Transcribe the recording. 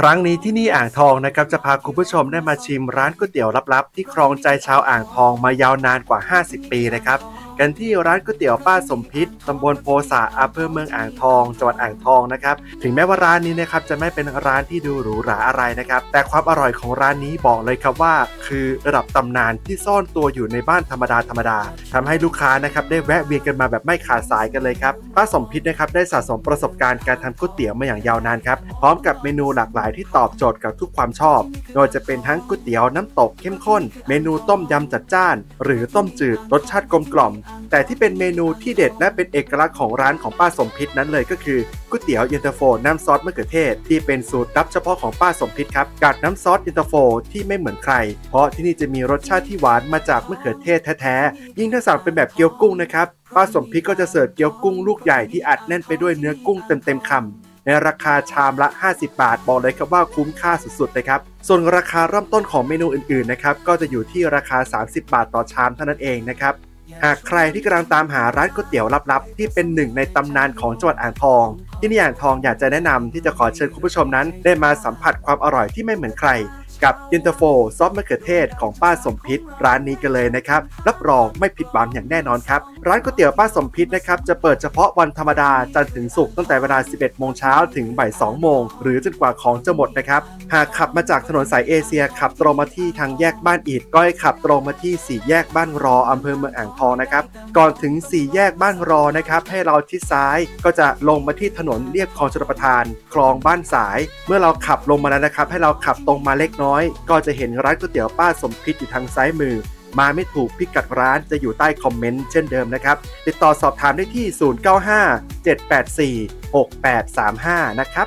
ครั้งนี้ที่นี่อ่างทองนะครับจะพาคุณผู้ชมได้มาชิมร้านก๋วยเตี๋ยวลับๆ ที่ครองใจชาวอ่างทองมายาวนานกว่า 50 ปีนะครับ กันที่ร้านก๋วยเตี๋ยวป้าสมพิษตำบลโพสาอำเภอเมืองอ่างทองจังหวัดอ่างทองนะครับถึงแม้ว่าร้านนี้นะครับจะไม่เป็นร้านที่ดูหรูหราอะไรนะครับแต่ความอร่อยของร้านนี้บอกเลยครับว่า คือระดับตำนานที่ซ่อนตัวอยู่ในบ้านธรรมดาธรรมดาทำให้ลูกค้านะครับได้แวะเวียนกันมาแบบไม่ขาดสายกันเลยครับป้าสมพิษนะครับได้สะสมประสบการณ์การทำก๋วยเตี๋ยวมาอย่างยาวนานครับพร้อมกับเมนูหลากหลายที่ตอบโจทย์กับทุกความชอบไม่ว่าจะเป็นทั้งก๋วยเตี๋ยวน้ำตกเข้มข้น เมนูต้มยำจัดจ้าน หรือต้มจืดรสชาติกลมกล่อมแต่ที่เป็นเมนูที่เด็ดและเป็นเอกลักษณ์ของร้านของป้าสมพิษนั้นเลยก็คือก๋วยเตี๋ยวเย็นตาโฟน้ำซอสมะเขือเทศ ที่เป็นสูตรลับเฉพาะของป้าสมพิษครับกับน้ำซอสเย็นตาโฟที่ไม่เหมือนใคร เพราะที่นี่จะมีรสชาติที่หวานมาจากมะเขือเทศแท้ๆยิ่งถ้าสั่งเป็นแบบเกี๊ยวกุ้งนะครับป้าสมพิษก็จะเสิร์ฟเกี๊ยวกุ้งลูกใหญ่ที่อัดแน่นไปด้วยเนื้อกุ้งเต็มๆคำในราคาชามละ 50 บาท บอกเลยครับว่าคุ้มค่าสุดๆนะครับ ส่วนราคาเริ่มต้นของเมนูอื่นๆนะครับ ก็จะอยู่ที่ราคา 30 บาทต่อชามเท่านั้นเองนะครับ หากใครที่กำลังตามหาร้านก๋วยเตี๋ยวลับๆ ที่เป็นหนึ่งในตำนานของจังหวัดอ่างทองที่นี่อ่างทองอยากจะแนะนำที่จะขอเชิญคุณผู้ชมนั้น ได้มาสัมผัสความอร่อยที่ไม่เหมือนใคร กับยินตาโฟซอสมะเขือเทศของป้าสมพิษร้านนี้กันเลยนะครับ รับรองไม่ผิดหวังอย่างแน่นอนครับ ร้านก๋วยเตี๋ยวป้าสมพิษนะครับจะเปิดเฉพาะวันธรรมดาจันทร์ถึงศุกร์ตั้งแต่เวลา 11 โมงเช้าถึงบ่าย 2 โมง หรือจนกว่าของจะหมดนะครับ หากขับมาจากถนนสายเอเชียขับตรงมาที่ทางแยกบ้านอิฐก็ให้ขับตรงมาที่สี่แยกบ้านรออำเภอเมืองอ่างทองนะครับก่อนถึงสี่แยกบ้านรอนะครับให้เราชิดซ้ายก็จะลงมาที่ถนนเรียบคลองชลประทาน คลองบ้านสาย เมื่อเราขับลงมาแล้วนะครับ ให้เราขับตรงมาเล็กน้อย ก็จะเห็นร้านก๋วยเตี๋ยวป้าสมพิษอยู่ทางซ้ายมือ มาไม่ถูกพิกัดร้านจะอยู่ใต้คอมเมนต์เช่นเดิมนะครับ ติดต่อสอบถามได้ที่ 095 784 6835 นะครับ